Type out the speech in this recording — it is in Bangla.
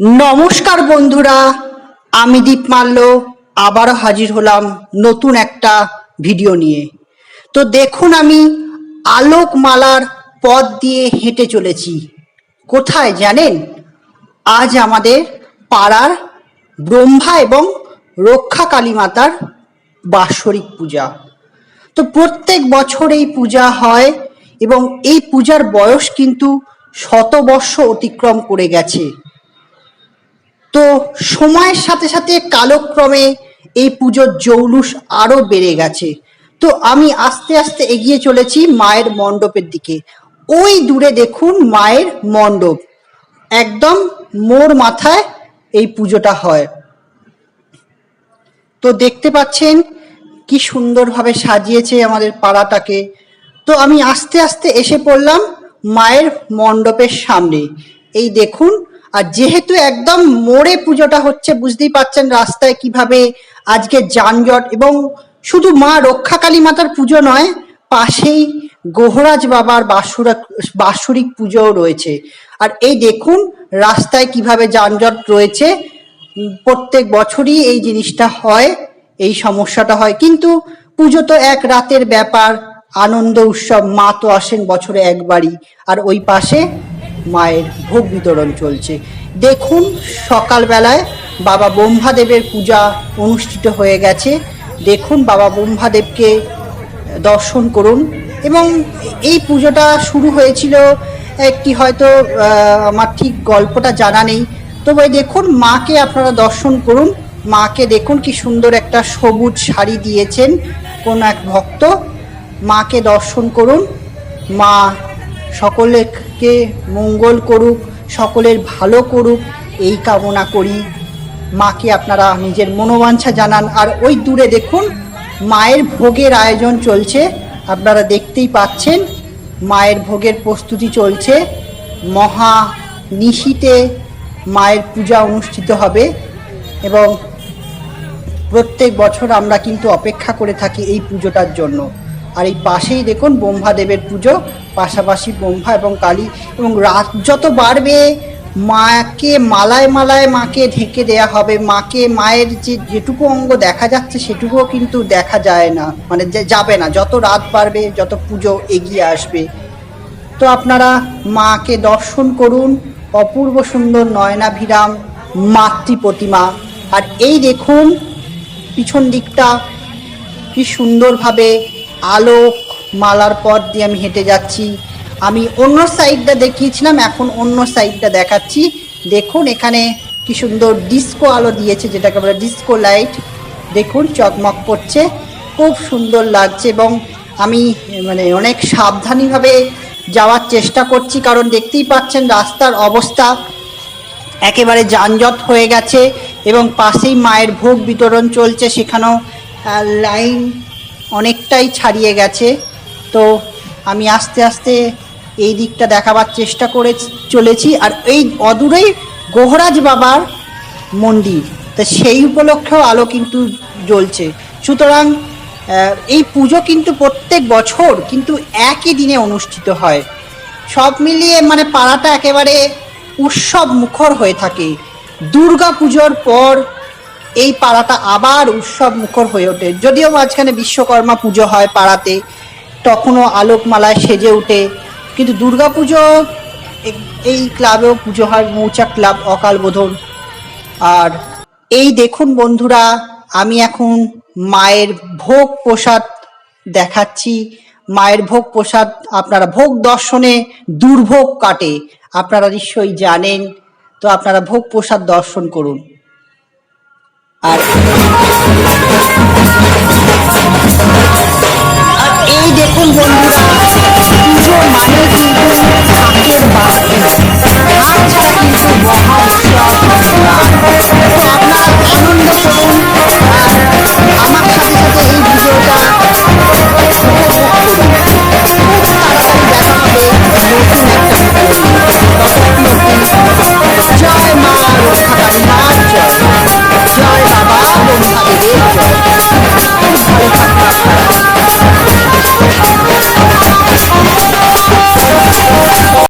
নমস্কার বন্ধুরা, আমি দীপ মাল্য, আবারও হাজির হলাম নতুন একটা ভিডিও নিয়ে। তো দেখুন আমি আলোকমালার পথ দিয়ে হেঁটে চলেছি। কোথায় জানেন? আজ আমাদের পাড়ার ব্রহ্মা এবং রক্ষা কালী মাতার বাৎসরিক পূজা। তো প্রত্যেক বছর এই পূজা হয় এবং এই পূজার বয়স কিন্তু শতবর্ষ অতিক্রম করে গেছে। তো সময়ের সাথে সাথে কালক্রমে এই পুজোর জৌলুস আরও বেড়ে গেছে। তো আমি আস্তে আস্তে এগিয়ে চলেছি মায়ের মণ্ডপের দিকে। ওই দূরে দেখুন মায়ের মণ্ডপ। একদম মোর মাথায় এই পুজোটা হয়। তো দেখতে পাচ্ছেন কি সুন্দরভাবে সাজিয়েছে আমাদের পাড়াটাকে। তো আমি আস্তে আস্তে এসে পড়লাম মায়ের মণ্ডপের সামনে। এই দেখুন আর যেহেতু একদম মোড়ে পুজোটা হচ্ছে, বুঝতেই পাচ্ছেন রাস্তায় কীভাবে আজকে যানজট এবং শুধু মা রক্ষাকালী মাতার পুজো নয়, পাশেই গোহরাজ বাবার বাসুরিক বাৎসরিক পুজোও রয়েছে। আর এই দেখুন রাস্তায় কীভাবে যানজট রয়েছে। প্রত্যেক বছরই এই জিনিসটা হয়, এই সমস্যাটা হয়। কিন্তু পুজো তো এক রাতের ব্যাপার, আনন্দ উৎসব, মা তো আসেন বছরে একবারই। আর ওই পাশে মায়ের ভোগ বিতরণ চলছে। দেখুন, সকালবেলায় বাবা ব্রহ্মাদেবের পূজা অনুষ্ঠিত হয়ে গেছে। দেখুন, বাবা ব্রহ্মাদেবকে দর্শন করুন। এবং এই পুজোটা শুরু হয়েছিল একটি হয়তো আমার ঠিক গল্পটা জানা নেই। তবে দেখুন, মাকে আপনারা দর্শন করুন। মাকে দেখুন, কি সুন্দর একটা সবুজ শাড়ি দিয়েছেন কোন এক ভক্ত। মাকে দর্শন করুন। মা সকলকে মঙ্গল করুক, সকলের ভালো করুক, এই কামনা করি। মাকে আপনারা নিজের মনোবাঞ্ছা জানান। আর ওই দূরে দেখুন, মায়ের ভোগের আয়োজন চলছে। আপনারা দেখতেই পাচ্ছেন, মায়ের ভোগের প্রস্তুতি চলছে। মহা নিশীতে মায়ের পূজা অনুষ্ঠিত হবে এবং প্রত্যেক বছর আমরা কিন্তু অপেক্ষা করে থাকি এই পুজোটার জন্য। আর এই পাশেই দেখুন ব্রহ্মাদেবের পুজো, পাশাপাশি ব্রহ্মা এবং কালী এবং রাত যত বাড়বে, মাকে মালায় মালায় মাকে ঢেকে দেয়া হবে। মাকে, মায়ের যে যেটুকু অঙ্গ দেখা যাচ্ছে সেটুকুও কিন্তু দেখা যায় না। মানে যাবে না। যত রাত বাড়বে, যত পুজো এগিয়ে আসবে। তো আপনারা মাকে দর্শন করুন। অপূর্ব সুন্দর নয়নাভিরাম, মাতৃ প্রতিমা। আর এই দেখুন, পিছন দিকটা কি সুন্দরভাবে আলোক মালার পথ দিয়ে আমি হেঁটে যাচ্ছি। আমি অন্য সাইডটা দেখিয়েছিলাম, এখন অন্য সাইডটা দেখাচ্ছি। দেখুন, এখানে কি সুন্দর ডিস্কো আলো দিয়েছে, যেটাকে বলে ডিস্কো লাইট দেখুন, চকমক করছে। খুব সুন্দর লাগছে এবং আমি মানে অনেক সাবধানীভাবে যাওয়ার চেষ্টা করছি, কারণ দেখতেই পাচ্ছেন রাস্তার অবস্থা একেবারে যানজট হয়ে গেছে এবং পাশেই মায়ের ভোগ বিতরণ চলছে, সেখানেও লাইন অনেকটাই ছাড়িয়ে গেছে। তো আমি আস্তে আস্তে এই দিকটা দেখাবার চেষ্টা করে চলেছি। আর এই অদূরেই গোহরাজ বাবার মন্দির, তো সেই উপলক্ষেও আলো কিন্তু জ্বলছে। সুতরাং এই পুজো কিন্তু প্রত্যেক বছর কিন্তু একই দিনে অনুষ্ঠিত হয়। সব মিলিয়ে মানে পাড়াটা একেবারে উৎসব মুখর হয়ে থাকে। দুর্গা পুজোর পর এই পাড়াটা আবার উৎসব মুখর হয়ে ওঠে। যদিও মাঝখানে বিশ্বকর্মা পুজো হয় পাড়াতে, তখনও আলোকমালায় সেজে ওঠে। কিন্তু দুর্গা পুজো এই ক্লাবেও পুজো হয় মৌচাক ক্লাব অকাল বোধন। আর এই দেখুন বন্ধুরা, আমি এখন মায়ের ভোগ প্রসাদ দেখাচ্ছি। মায়ের ভোগ প্রসাদ আপনারা ভোগ দর্শনে দুর্ভোগ কাটে। আপনারা নিশ্চয়ই জানেন। তো আপনারা ভোগ প্রসাদ দর্শন করুন। আর